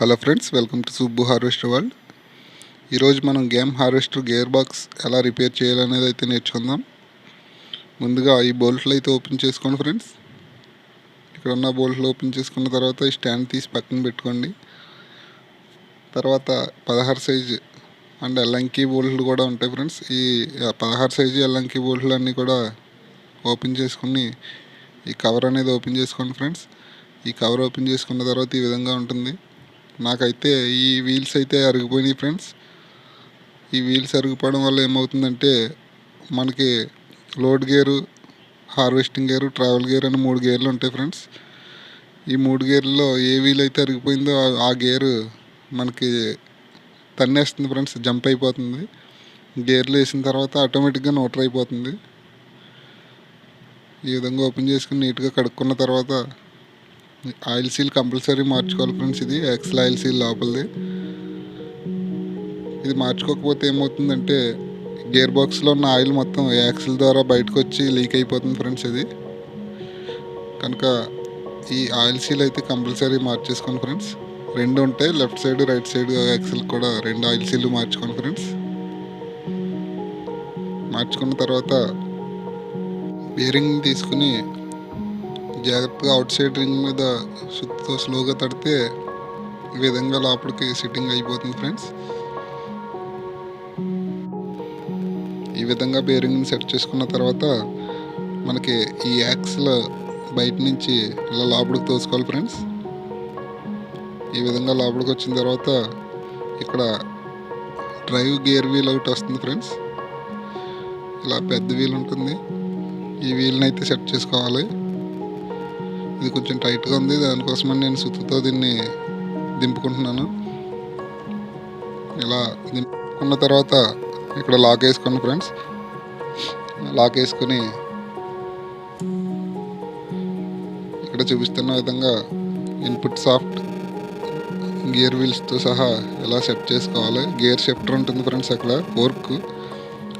Hello friends welcome to Subbu harvester world. ఈరోజు మనం game harvester gear box ఎలా repair చేయాలనేది అయితే నేర్చుకుందాం. ముందుగా ఈ బోల్ట్లు అయితే ఓపెన్ చేసుకోండి ఫ్రెండ్స్. ఇక్కడ ఉన్న బోల్ట్లు ఓపెన్ చేసుకున్న తర్వాత ఈ స్టాండ్ తీసి పక్కన పెట్టుకోండి. తర్వాత పదహారు సైజు అండ్ ఎల్లంకి బోల్ట్లు కూడా ఉంటాయి ఫ్రెండ్స్. ఈ పదహారు సైజు ఎల్లంకి బోల్ట్లు అన్నీ కూడా ఓపెన్ చేసుకుని ఈ కవర్ అనేది ఓపెన్ చేసుకోండి ఫ్రెండ్స్. ఈ కవర్ ఓపెన్ చేసుకున్న తర్వాత ఈ విధంగా ఉంటుంది. నాకైతే ఈ వీల్స్ అయితే అరిగిపోయినాయి ఫ్రెండ్స్. ఈ వీల్స్ అరిగిపోవడం వల్ల ఏమవుతుందంటే మనకి load gear harvesting gear travel gear అని మూడు గేర్లు ఉంటాయి ఫ్రెండ్స్. ఈ మూడు గేర్లలో ఏ వీల్ అయితే అరిగిపోయిందో ఆ గేరు మనకి తన్నేస్తుంది ఫ్రెండ్స్ జంప్ అయిపోతుంది. గేర్లు వేసిన తర్వాత ఆటోమేటిక్గా నోటర్ అయిపోతుంది. ఈ విధంగా ఓపెన్ చేసుకుని నీట్గా కడుక్కున్న తర్వాత ఆయిల్ సీల్ కంపల్సరీ మార్చుకోవాలి ఫ్రెండ్స్ ఇది. ఎక్సెల్ ఆయిల్ సీల్ లోపలిది. ఇది మార్చుకోకపోతే ఏమవుతుందంటే గేర్ బాక్స్లో ఉన్న ఆయిల్ మొత్తం యాక్సిల్ ద్వారా బయటకు వచ్చి లీక్ అయిపోతుంది ఫ్రెండ్స్ ఇది. కనుక ఈ ఆయిల్ సీల్ అయితే కంపల్సరీ మార్చేసుకోండి ఫ్రెండ్స్. రెండు ఉంటాయి left side right side axle కూడా రెండు ఆయిల్ సీల్ మార్చుకోండి ఫ్రెండ్స్. మార్చుకున్న తర్వాత బేరింగ్ తీసుకుని జాగ్రత్తగా అవుట్ సైడ్ రింగ్ మీద సుత్తో స్లోగా తడితే ఈ విధంగా లోపలికి సిట్టింగ్ అయిపోతుంది ఫ్రెండ్స్. ఈ విధంగా బేరింగ్ని సెట్ చేసుకున్న తర్వాత మనకి ఈ యాక్స్ల బయట నుంచి ఇలా లోపలికి తోసుకోవాలి ఫ్రెండ్స్. ఈ విధంగా లోపలికి వచ్చిన తర్వాత ఇక్కడ డ్రైవ్ గేర్ వీల్ ఒకటి వస్తుంది ఫ్రెండ్స్. ఇలా పెద్ద వీల్ ఉంటుంది. ఈ వీల్ని అయితే సెట్ చేసుకోవాలి. ఇది కొంచెం టైట్గా ఉంది దానికోసమని నేను సుత్తుతో దీన్ని దింపుకుంటున్నాను. ఇలా దింపుకున్న తర్వాత ఇక్కడ లాక్ వేసుకోండి ఫ్రెండ్స్. లాక్ వేసుకొని ఇక్కడ చూపిస్తున్న విధంగా ఇన్పుట్ సాఫ్ట్ గేర్ వీల్స్తో సహా ఎలా సెట్ చేసుకోవాలి. గేర్ షిఫ్టర్ ఉంటుంది ఫ్రెండ్స్ అక్కడ ఫోర్క్.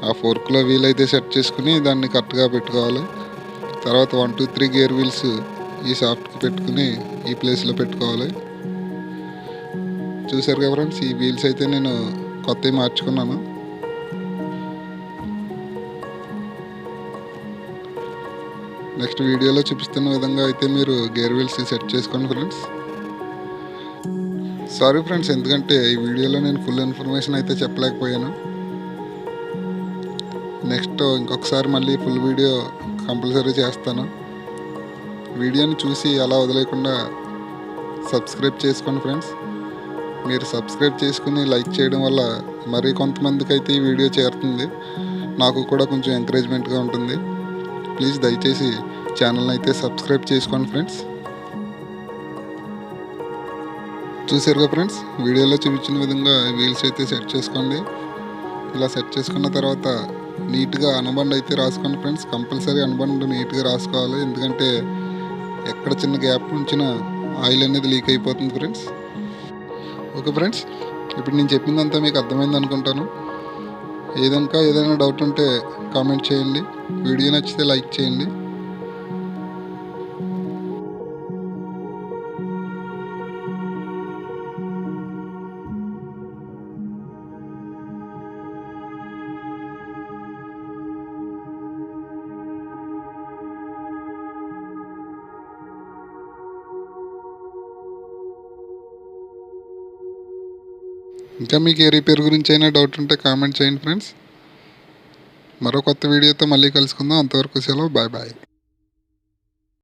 ఆ ఫోర్క్లో వీల్ అయితే సెట్ చేసుకుని దాన్ని కరెక్ట్గా పెట్టుకోవాలి. తర్వాత one two three gear wheels ఈ సాఫ్ట్కి పెట్టుకుని ఈ ప్లేస్లో పెట్టుకోవాలి. చూసారు కదా ఫ్రెండ్స్ ఈ వీల్స్ అయితే నేను కొత్తవి మార్చుకున్నాను. నెక్స్ట్ వీడియోలో చూపిస్తున్న విధంగా అయితే మీరు గేర్ వీల్స్ సెట్ చేసుకోండి ఫ్రెండ్స్ సారీ ఫ్రెండ్స్ ఎందుకంటే ఈ వీడియోలో నేను ఫుల్ ఇన్ఫర్మేషన్ అయితే చెప్పలేకపోయాను. నెక్స్ట్ ఇంకొకసారి మళ్ళీ ఫుల్ వీడియో కంపల్సరీ చేస్తాను. వీడియోని చూసి అలా వదిలేకుండా సబ్స్క్రైబ్ చేసుకోండి ఫ్రెండ్స్. మీరు సబ్స్క్రైబ్ చేసుకుని లైక్ చేయడం వల్ల మరీ కొంతమందికి అయితే ఈ వీడియో చేరుతుంది. నాకు కూడా కొంచెం ఎంకరేజ్మెంట్గా ఉంటుంది. ప్లీజ్ దయచేసి ఛానల్ని అయితే సబ్స్క్రైబ్ చేసుకోండి ఫ్రెండ్స్. చూసారుగా ఫ్రెండ్స్ వీడియోలో చూపించిన విధంగా వీల్స్ అయితే సెట్ చేసుకోండి. ఇలా సెట్ చేసుకున్న తర్వాత నీట్గా అనుబండ్ అయితే రాసుకోండి ఫ్రెండ్స్. కంపల్సరీ అనుబండ్ నీట్గా రాసుకోవాలి. ఎందుకంటే ఎక్కడ చిన్న గ్యాప్ ఉంచినా ఆయిల్ అనేది లీక్ అయిపోతుంది ఫ్రెండ్స్. ఓకే ఫ్రెండ్స్ ఇప్పుడు నేను చెప్పిందంతా మీకు అర్థమైంది అనుకుంటాను. ఏదైనా ఏదైనా డౌట్ ఉంటే కామెంట్ చేయండి. వీడియో నచ్చితే లైక్ చేయండి. ఇంకా మీకు ఏ రిపేర్ గురించి అయినా డౌట్ ఉంటే కామెంట్ చేయండి ఫ్రెండ్స్ మరో కొత్త వీడియోతో మళ్ళీ కలుసుకుందాం. అంతవరకు సెలవు. Bye bye